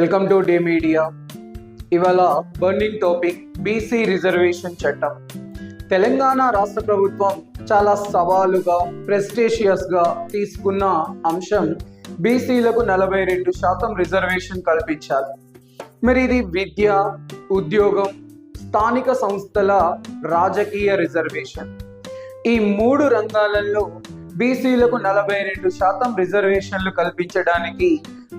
Welcome to day media ఇవాళ burning topic BC reservation చట్టం. తెలంగాణ రాష్ట్ర ప్రభుత్వం చాలా సవాలుగా ప్రెస్టేషియస్గా తీసుకున్న అంశం బీసీలకు నలభై రెండు శాతం రిజర్వేషన్ కల్పించాలి. మరి ఇది విద్య ఉద్యోగం స్థానిక సంస్థల రాజకీయ రిజర్వేషన్ ఈ మూడు రంగాలలో బీసీలకు నలభై రెండు శాతం రిజర్వేషన్లు కల్పించడానికి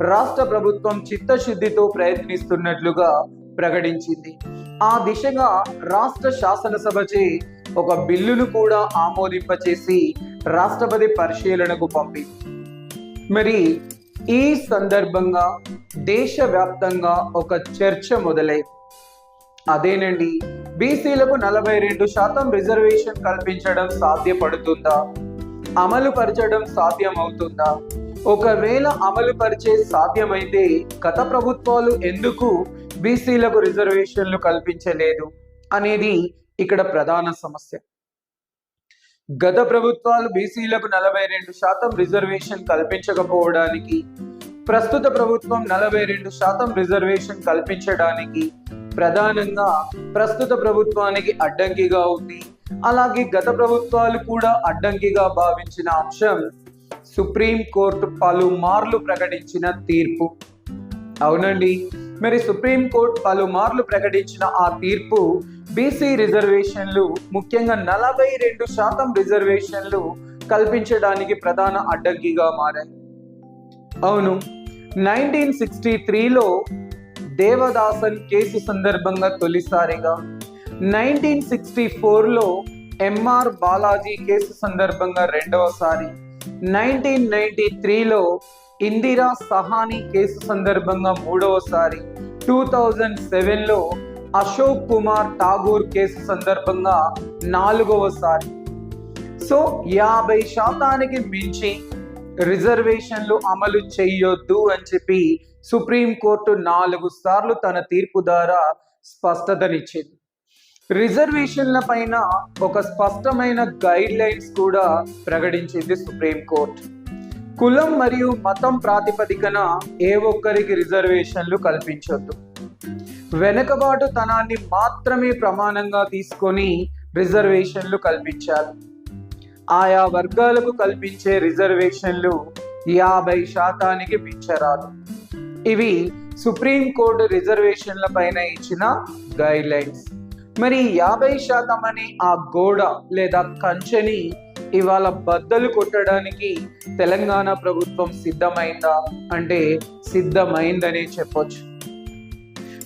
రాష్ట్ర ప్రభుత్వం చిత్తశుద్ధితో ప్రయత్నిస్తున్నట్లుగా ప్రకటించింది. ఆ దిశగా రాష్ట్ర శాసనసభచే ఒక బిల్లును కూడా ఆమోదింపచేసి రాష్ట్రపతి పరిశీలనకు పంపింది. మరి ఈ సందర్భంగా దేశవ్యాప్తంగా ఒక చర్చ మొదలైంది. అదేనండి బీసీలకు నలభై రెండు శాతం రిజర్వేషన్ కల్పించడం సాధ్యపడుతుందా? అమలు పరచడం సాధ్యమవుతుందా? ఒకవేళ అమలు పరిచే సాధ్యమైతే గత ప్రభుత్వాలు ఎందుకు బీసీలకు రిజర్వేషన్లు కల్పించలేదు అనేది ఇక్కడ ప్రధాన సమస్య. గత ప్రభుత్వాలు బీసీలకు నలభై రెండు శాతం రిజర్వేషన్ కల్పించకపోవడానికి ప్రస్తుత ప్రభుత్వం నలభై రెండు శాతం రిజర్వేషన్ కల్పించడానికి ప్రధానంగా ప్రస్తుత ప్రభుత్వానికి అడ్డంకిగా ఉంది. అలాగే గత ప్రభుత్వాలు కూడా అడ్డంకిగా భావించిన అంశం సుప్రీం కోర్టు పలుమార్లు ప్రకటించిన తీర్పు. అవునండి. మరి సుప్రీంకోర్టు పలుమార్లు ప్రకటించిన ఆ తీర్పు బీసీ రిజర్వేషన్లు ముఖ్యంగా నలభై రెండు శాతం రిజర్వేషన్లు కల్పించడానికి ప్రధాన అడ్డంకిగా మారాయి. అవును. నైన్టీన్ సిక్స్టీ త్రీలో దేవదాసన్ కేసు సందర్భంగా తొలిసారిగా నైన్టీన్ సిక్స్టీ ఫోర్లో ఎంఆర్ బాలాజీ కేసు సందర్భంగా రెండవసారి నైన్టీన్ నైన్టీ త్రీలో ఇందిరా సహాని కేసు సందర్భంగా మూడవసారి టూ థౌజండ్ సెవెన్లో అశోక్ కుమార్ ఠాగూర్ కేసు సందర్భంగా నాలుగవసారి. సో యాభై శాతానికి మించి రిజర్వేషన్లు అమలు చేయొద్దు అని చెప్పి సుప్రీంకోర్టు నాలుగు సార్లు తన తీర్పు ద్వారా స్పష్టతనిచ్చింది. రిజర్వేషన్ల పైన ఒక స్పష్టమైన గైడ్ లైన్స్ కూడా ప్రకటించింది సుప్రీంకోర్టు కులం మరియు మతం ప్రాతిపదికన ఏ ఒక్కరికి రిజర్వేషన్లు కల్పించొద్దు. వెనుకబాటు తనాన్ని మాత్రమే ప్రమాణంగా తీసుకొని రిజర్వేషన్లు కల్పించాలి. ఆయా వర్గాలకు కల్పించే రిజర్వేషన్లు యాభై శాతానికి మించరాదు. ఇవి సుప్రీంకోర్టు రిజర్వేషన్ల పైన ఇచ్చిన గైడ్ లైన్స్ మరి యాభై శాతం అని ఆ గోడ లేదా కంచెని ఇవాళ బద్దలు కొట్టడానికి తెలంగాణ ప్రభుత్వం సిద్ధమైందా అంటే సిద్ధమైందనే చెప్పొచ్చు.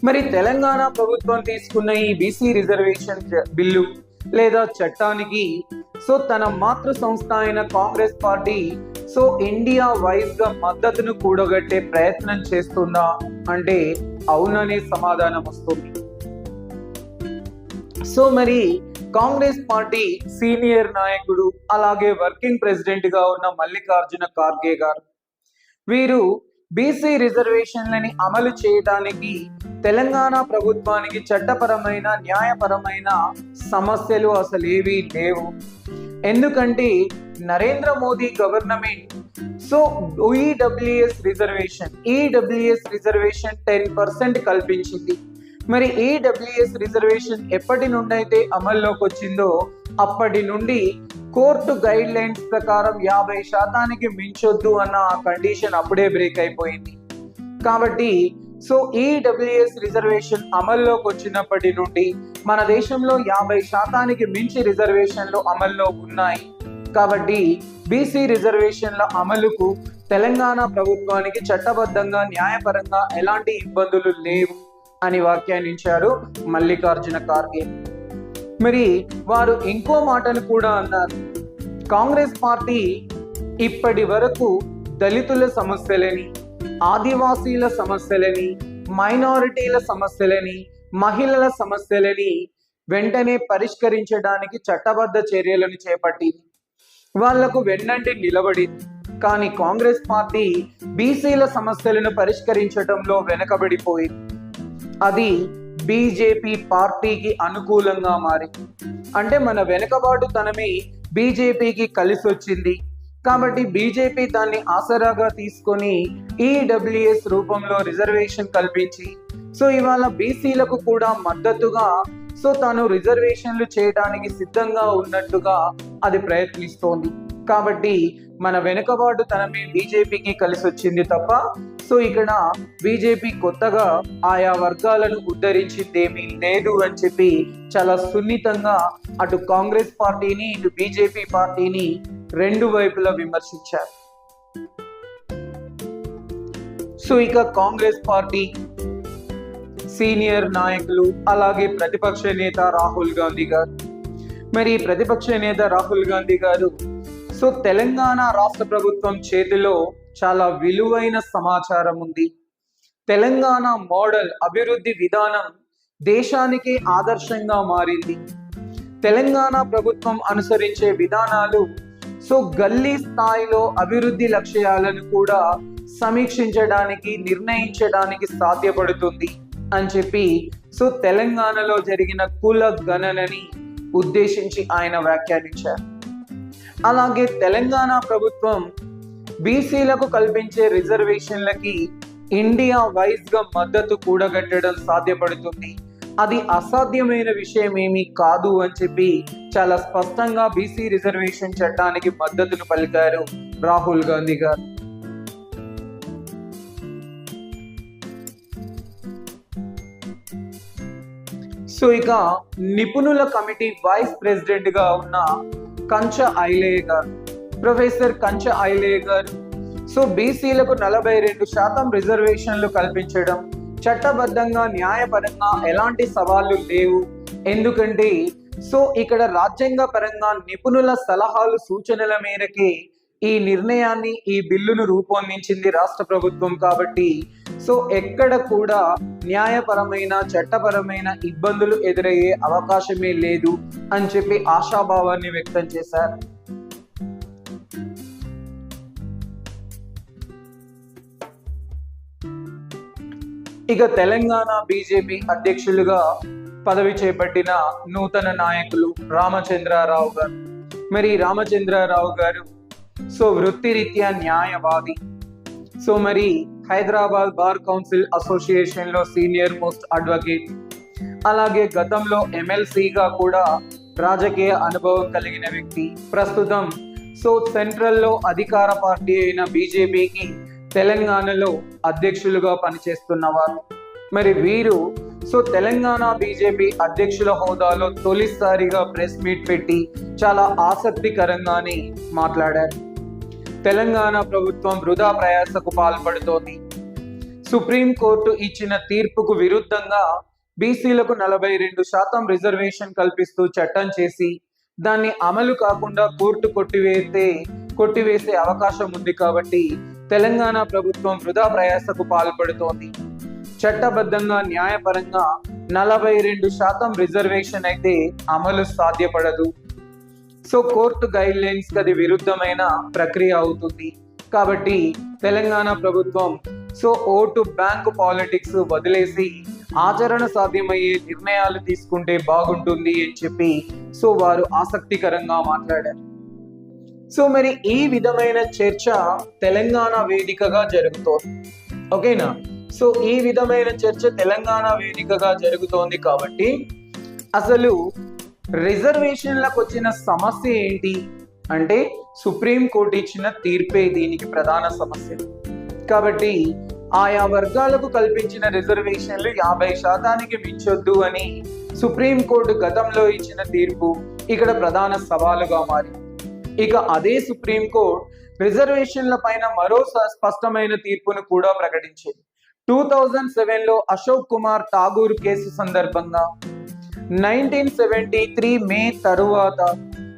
మరి తెలంగాణ ప్రభుత్వం తీసుకున్న ఈ బీసీ రిజర్వేషన్ బిల్లు లేదా చట్టానికి సో తన మాతృ సంస్థ అయిన కాంగ్రెస్ పార్టీ సో ఇండియా వైజ్గా మద్దతును కూడగట్టే ప్రయత్నం చేస్తుందా అంటే అవుననే సమాధానం వస్తుంది. సో మరి కాంగ్రెస్ పార్టీ సీనియర్ నాయకుడు అలాగే వర్కింగ్ ప్రెసిడెంట్గా ఉన్న మల్లికార్జున ఖార్గే గారు. వీరు బీసీ రిజర్వేషన్లని అమలు చేయడానికి తెలంగాణ ప్రభుత్వానికి చట్టపరమైన న్యాయపరమైన సమస్యలు అసలు ఏవీ లేవు. ఎందుకంటే Narendra Modi government so EWS reservation EWS reservation ten percent కల్పించింది. మరి ఈడబ్ల్యూఎస్ రిజర్వేషన్ ఎప్పటి నుండి అయితే అమల్లోకి వచ్చిందో అప్పటి నుండి కోర్టు గైడ్ లైన్స్ ప్రకారం యాభై శాతానికి మించొద్దు అన్న ఆ కండిషన్ అప్పుడే బ్రేక్ అయిపోయింది. కాబట్టి సో ఈడబ్ల్యూఎస్ రిజర్వేషన్ అమల్లోకి వచ్చినప్పటి నుండి మన దేశంలో యాభై శాతానికి మించి రిజర్వేషన్లు అమల్లో ఉన్నాయి. కాబట్టి బీసీ రిజర్వేషన్ల అమలుకు తెలంగాణ ప్రభుత్వానికి చట్టబద్ధంగా న్యాయపరంగా ఎలాంటి ఇబ్బందులు లేవు. అని వ్యాఖ్యానించారు మల్లికార్జున ఖార్గే. మరి వారు ఇంకో మాటను కూడా అన్నారు. కాంగ్రెస్ పార్టీ ఇప్పటి వరకు దళితుల సమస్యలని ఆదివాసీల సమస్యలని మైనారిటీల సమస్యలని మహిళల సమస్యలని వెంటనే పరిష్కరించడానికి చట్టబద్ధ చర్యలను చేపట్టింది. వాళ్ళకు వెన్నంటి నిలబడింది. కానీ కాంగ్రెస్ పార్టీ బీసీల సమస్యలను పరిష్కరించడంలో వెనకబడిపోయింది. అది బీజేపీ పార్టీకి అనుకూలంగా మారింది అంటే మన వెనుకబాటుతనమే బీజేపీకి కలిసి వచ్చింది కాబట్టి బీజేపీ దాన్ని ఆసరాగా తీసుకొని ఈడబ్ల్యూఎస్ రూపంలో రిజర్వేషన్ కల్పించి సో ఇవాళ బీసీలకు కూడా మద్దతుగా సో తాను రిజర్వేషన్లు చేయడానికి సిద్ధంగా ఉన్నట్టుగా అది ప్రయత్నిస్తోంది. కాబట్టి మన వెనుకబాటు తనమే బీజేపీకి కలిసి వచ్చింది తప్ప సో ఇక్కడ బీజేపీ కొత్తగా ఆయా వర్గాలను ఉద్ధరించిందేమీ లేదు అని చెప్పి చాలా సున్నితంగా అటు కాంగ్రెస్ పార్టీని ఇటు బీజేపీ పార్టీని రెండు వైపులా విమర్శించారు. సో ఇక కాంగ్రెస్ పార్టీ సీనియర్ నాయకులు అలాగే ప్రతిపక్ష నేత రాహుల్ గాంధీ గారు. మరి ప్రతిపక్ష నేత రాహుల్ గాంధీ గారు సో తెలంగాణ రాష్ట్ర ప్రభుత్వం చేతిలో చాలా విలువైన సమాచారం ఉంది. తెలంగాణ మోడల్ అభివృద్ధి విధానం దేశానికి ఆదర్శంగా మారింది. తెలంగాణ ప్రభుత్వం అనుసరించే విధానాలు సో గల్లీ స్థాయిలో అభివృద్ధి లక్ష్యాలను కూడా సమీక్షించడానికి నిర్ణయించడానికి సాధ్యపడుతుంది అని చెప్పి సో తెలంగాణలో జరిగిన కుల గణనని ఉద్దేశించి ఆయన వ్యాఖ్యానించారు. అలాగే తెలంగాణ ప్రభుత్వం బీసీలకు కల్పించే రిజర్వేషన్లకి ఇండియా వైజ్గా మద్దతు కూడగట్టడం సాధ్యపడుతుంది. అది అసాధ్యమైన విషయం ఏమీ కాదు అని చెప్పి చాలా స్పష్టంగా బీసీ రిజర్వేషన్ చట్టానికి మద్దతును పలికారు రాహుల్ గాంధీ గారు. సో ఇక నిపుణుల కమిటీ వైస్ ప్రెసిడెంట్గా ఉన్న కంచ ఐలే గారు. ప్రొఫెసర్ కంచ ఐలేగర్ సో బీసీలకు నలభై రెండు శాతం రిజర్వేషన్లు కల్పించడం చట్టబద్ధంగా న్యాయపరంగా ఎలాంటి సవాళ్ళు లేవు. ఎందుకంటే సో ఇక్కడ రాజ్యాంగ పరంగా నిపుణుల సలహాలు సూచనల మేరకే ఈ నిర్ణయాన్ని ఈ బిల్లును రూపొందించింది రాష్ట్ర ప్రభుత్వం కాబట్టి సో ఎక్కడ కూడా న్యాయపరమైన చట్టపరమైన ఇబ్బందులు ఎదురయ్యే అవకాశమే లేదు అని చెప్పి ఆశాభావాన్ని వ్యక్తం చేశారు. ఇక తెలంగాణ బీజేపీ అధ్యక్షులుగా పదవి చేపట్టిన నూతన నాయకులు రామచంద్రారావు గారు. మరి రామచంద్రారావు గారు సో వృత్తిరీత్యా న్యాయవాది. సో మరి హైదరాబాద్ బార్ కౌన్సిల్ అసోసియేషన్లో సీనియర్ మోస్ట్ అడ్వకేట్. అలాగే గతంలో ఎమ్మెల్సీగా కూడా రాజకీయ అనుభవం కలిగిన వ్యక్తి ప్రస్తుతం. సో సెంట్రల్లో అధికార పార్టీ అయిన బీజేపీకి తెలంగాణలో అధ్యక్షులుగా పనిచేస్తున్నవారు మరి వీరు సో తెలంగాణ బీజేపీ అధ్యక్షుల హోదాలో తొలిసారిగా ప్రెస్ మీట్ పెట్టి చాలా ఆసక్తికరంగానే మాట్లాడారు. తెలంగాణ ప్రభుత్వం వృధా ప్రయాసకు పాల్పడుతోంది. సుప్రీంకోర్టు ఇచ్చిన తీర్పుకు విరుద్ధంగా బీసీలకు నలభై రెండు శాతం రిజర్వేషన్ కల్పిస్తూ చట్టం చేసి దాన్ని అమలు కాకుండా కోర్టు కొట్టివేస్తే కొట్టివేసే అవకాశం ఉంది కాబట్టి తెలంగాణ ప్రభుత్వం వృధా ప్రయాసకు పాల్పడుతోంది. చట్టబద్ధంగా న్యాయపరంగా నలభై రెండు శాతం రిజర్వేషన్ అయితే అమలు సాధ్యపడదు. సో కోర్టు గైడ్ లైన్స్ అది విరుద్ధమైన ప్రక్రియ అవుతుంది. కాబట్టి తెలంగాణ ప్రభుత్వం సో ఓటు బ్యాంకు పాలిటిక్స్ వదిలేసి ఆచరణ సాధ్యమయ్యే నిర్ణయాలు తీసుకుంటే బాగుంటుంది అని చెప్పి సో వారు ఆసక్తికరంగా మాట్లాడారు. సో మరి ఈ విధమైన చర్చ తెలంగాణ వేదికగా జరుగుతోంది. ఓకేనా? సో ఈ విధమైన చర్చ తెలంగాణ వేదికగా జరుగుతోంది కాబట్టి అసలు రిజర్వేషన్లకు వచ్చిన సమస్య ఏంటి? అంటే సుప్రీం కోర్టు ఇచ్చిన తీర్పే దీనికి ప్రధాన సమస్య. కాబట్టి ఆయా వర్గాలకు కల్పించిన రిజర్వేషన్లు యాభై శాతానికి మించొద్దు అని సుప్రీం కోర్టు గతంలో ఇచ్చిన తీర్పు ఇక్కడ ప్రధాన సవాలుగా మారింది. ఇక అదే సుప్రీంకోర్టు రిజర్వేషన్ల పైన మరో స- స్పష్టమైన తీర్పును కూడా ప్రకటించింది. టూ థౌజండ్ సెవెన్లో అశోక్ కుమార్ ఠాగూర్ కేసు సందర్భంగా నైన్టీన్ సెవెంటీ త్రీ మే తరువాత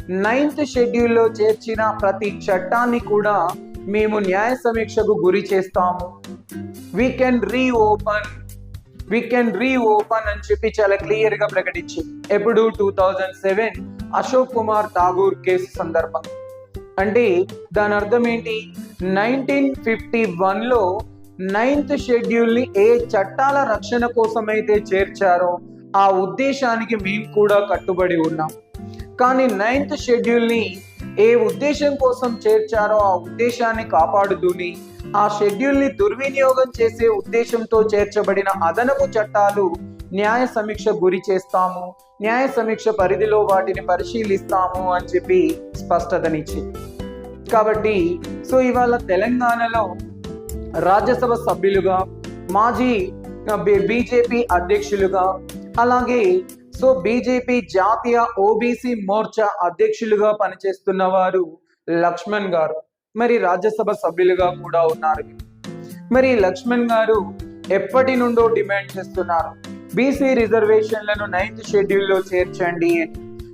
నైన్త్ షెడ్యూల్లో చేర్చిన ప్రతి చట్టాన్ని కూడా మేము న్యాయ సమీక్షకు గురి చేస్తాము. We can reopen we can reopen అని చెప్పి చాలా క్లియర్గా ప్రకటించింది. ఎప్పుడు? Two thousand seven. Ashok Kumar Thakur case సందర్భం. అంటే దాని అర్థం ఏంటి? నైన్టీన్ ఫిఫ్టీ వన్లో నైన్త్ షెడ్యూల్ని ఏ చట్టాల రక్షణ కోసమైతే చేర్చారో ఆ ఉద్దేశానికి మేము కూడా కట్టుబడి ఉన్నాం. కానీ నైన్త్ షెడ్యూల్ని ఏ ఉద్దేశం కోసం చేర్చారో ఆ ఉద్దేశాన్ని కాపాడుతూని ఆ షెడ్యూల్ని దుర్వినియోగం చేసే ఉద్దేశంతో చేర్చబడిన అదనపు చట్టాలు న్యాయ సమీక్ష గురి చేస్తాము న్యాయ సమీక్ష పరిధిలో వాటిని పరిశీలిస్తాము అని చెప్పి స్పష్టతనిచ్చింది కాబట్టి సో ఇవాళ తెలంగాణలో రాజ్యసభ సభ్యులుగా మాజీ బీజేపీ అధ్యక్షులుగా అలాగే సో బీజేపీ జాతీయ ఓబీసీ మోర్చా అధ్యక్షులుగా పనిచేస్తున్న వారు లక్ష్మణ్ గారు. మరి రాజ్యసభ సభ్యులుగా కూడా ఉన్నారు. మరి లక్ష్మణ్ గారు ఎప్పటి నుండో డిమాండ్ చేస్తున్నారు. బీసీ రిజర్వేషన్లను నైన్త్ షెడ్యూల్లో చేర్చండి.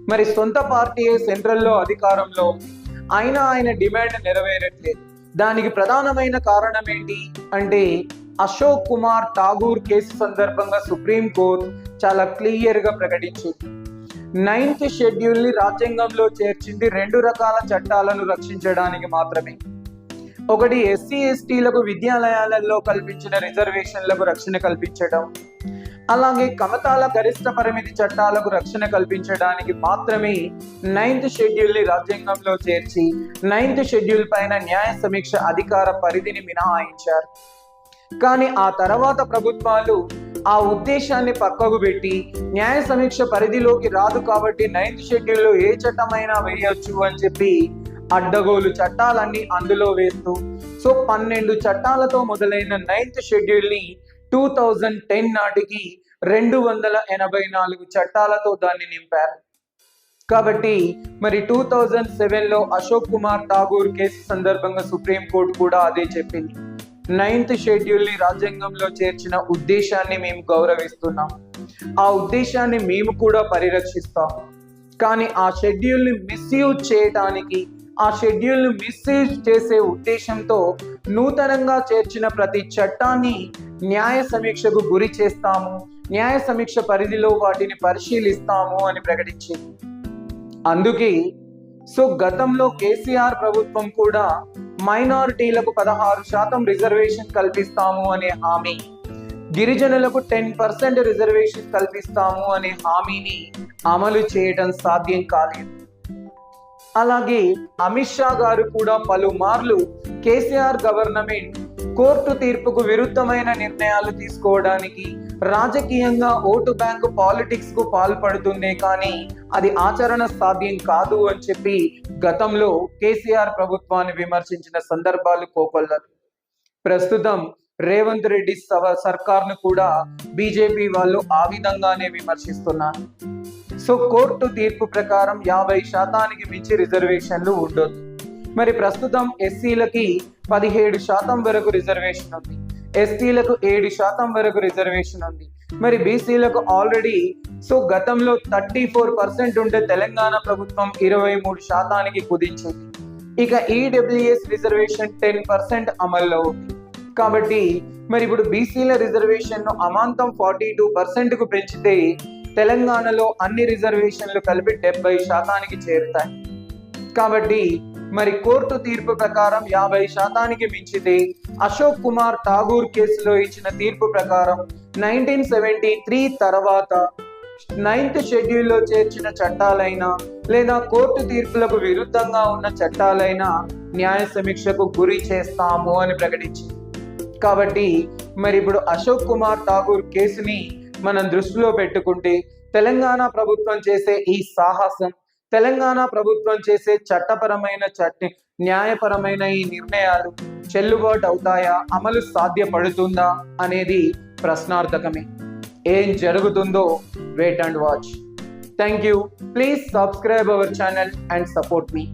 మరి సొంత పార్టీ సెంట్రల్లో అధికారంలో అయినా ఆయన డిమాండ్ నెరవేరట్లేదు. దానికి ప్రధానమైన కారణం ఏంటి అంటే అశోక్ కుమార్ ఠాగూర్ కేసు సందర్భంగా సుప్రీం కోర్టు చాలా క్లియర్గా ప్రకటించింది. నైన్త్ షెడ్యూల్ని రాజ్యాంగంలో చేర్చింది రెండు రకాల చట్టాలను రక్షించడానికి మాత్రమే. ఒకటి ఎస్సీ ఎస్టీలకు విద్యాలయాలలో కల్పించిన రిజర్వేషన్లకు రక్షణ కల్పించడం. అలాగే కమతాల గరిష్ట పరిమితి చట్టాలకు రక్షణ కల్పించడానికి మాత్రమే నైన్త్ షెడ్యూల్ని రాజ్యాంగంలో చేర్చి నైన్త్ షెడ్యూల్ పైన న్యాయ సమీక్ష అధికార పరిధిని మినహాయించారు. కానీ ఆ తర్వాత ప్రభుత్వాలు ఆ ఉద్దేశాన్ని పక్కకు పెట్టి న్యాయ సమీక్ష పరిధిలోకి రాదు కాబట్టి నైన్త్ షెడ్యూల్లో ఏ చట్టమైనా వేయొచ్చు అని చెప్పి అడ్డగోలు చట్టాలన్నీ అందులో వేస్తూ సో పన్నెండు చట్టాలతో మొదలైన నైన్త్ షెడ్యూల్ని టూ థౌజండ్ టెన్ నాటికి రెండు వందల ఎనభై నాలుగు చట్టాలతో దాన్ని నింపారు. కాబట్టి మరి టూ థౌజండ్ సెవెన్లో అశోక్ కుమార్ ఠాగూర్ కేసు సందర్భంగా సుప్రీంకోర్టు కూడా అదే చెప్పింది. నైన్త్ షెడ్యూల్ని రాజ్యాంగంలో చేర్చిన ఉద్దేశాన్ని మేము గౌరవిస్తున్నాం. ఆ ఉద్దేశాన్ని మేము కూడా పరిరక్షిస్తాం. కానీ ఆ షెడ్యూల్ని మిస్యూజ్ చేయటానికి ఆ షెడ్యూల్ను మిస్యూజ్ చేసే ఉద్దేశంతో నూతనంగా చేర్చిన ప్రతి చట్టాన్ని న్యాయ సమీక్షకు గురి చేస్తాము న్యాయ సమీక్ష పరిధిలో వాటిని పరిశీలిస్తాము అని ప్రకటించింది. అందుకే సో గతంలో కేసీఆర్ ప్రభుత్వం కూడా మైనారిటీలకు పదహారు శాతం రిజర్వేషన్ కల్పిస్తాము అనే హామీ గిరిజనులకు టెన్ పర్సెంట్ రిజర్వేషన్ కల్పిస్తాము అనే హామీని అమలు చేయడం సాధ్యం కాలేదు. అలాగే అమిత్ షా గారు కూడా పలుమార్లు కేసీఆర్ గవర్నమెంట్ కోర్టు తీర్పుకు విరుద్ధమైన నిర్ణయాలు తీసుకోవడానికి రాజకీయంగా ఓటు బ్యాంకు పాలిటిక్స్కు పాల్పడుతుందే కానీ అది ఆచరణ సాధ్యం కాదు అని చెప్పి గతంలో కేసీఆర్ ప్రభుత్వాన్ని విమర్శించిన సందర్భాలు కోకొల్లరు ప్రస్తుతం రేవంత్ రెడ్డి సవ సర్కార్ను కూడా బీజేపీ వాళ్ళు ఆ విధంగానే విమర్శిస్తున్నారు. సో కోర్టు తీర్పు ప్రకారం యాభై శాతానికి మించి రిజర్వేషన్లు ఉండొద్దు. మరి ప్రస్తుతం ఎస్సీలకి పదిహేడు శాతం వరకు రిజర్వేషన్ ఉంది. ఎస్టీలకు ఏడు శాతం వరకు రిజర్వేషన్ ఉంది. మరి బీసీలకు ఆల్రెడీ సో గతంలో థర్టీ ఫోర్ పర్సెంట్ ఉంటే తెలంగాణ ప్రభుత్వం ఇరవై మూడు శాతానికి కుదించింది. ఇక ఈడబ్ల్యూఎస్ రిజర్వేషన్ టెన్ పర్సెంట్ అమల్లో ఉంది. కాబట్టి మరి ఇప్పుడు బీసీల రిజర్వేషన్ను అమాంతం ఫార్టీ టూ పర్సెంట్కు పెంచితే తెలంగాణలో అన్ని రిజర్వేషన్లు కలిపి డెబ్బై శాతానికి చేరుతాయి. కాబట్టి మరి కోర్టు తీర్పు ప్రకారం యాభై శాతానికి మించితే అశోక్ కుమార్ ఠాగూర్ కేసులో ఇచ్చిన తీర్పు ప్రకారం నైన్టీన్ సెవెంటీ త్రీ తర్వాత నైన్త్ షెడ్యూల్లో చేర్చిన చట్టాలైనా లేదా కోర్టు తీర్పులకు విరుద్ధంగా ఉన్న చట్టాలైనా న్యాయ సమీక్షకు గురి చేస్తాము అని ప్రకటించింది. కాబట్టి మరి ఇప్పుడు అశోక్ కుమార్ ఠాగూర్ కేసుని మనం దృష్టిలో పెట్టుకుంటే తెలంగాణ ప్రభుత్వం చేసే ఈ సాహసం తెలంగాణ ప్రభుత్వం చేసే చట్టపరమైన చట్ట న్యాయపరమైన ఈ నిర్ణయాలు చెల్లుబాటు అవుతాయా అమలు సాధ్యపడుతుందా అనేది ప్రశ్నార్థకమే. ఏం జరుగుతుందో wait and watch thank you please subscribe our channel and support me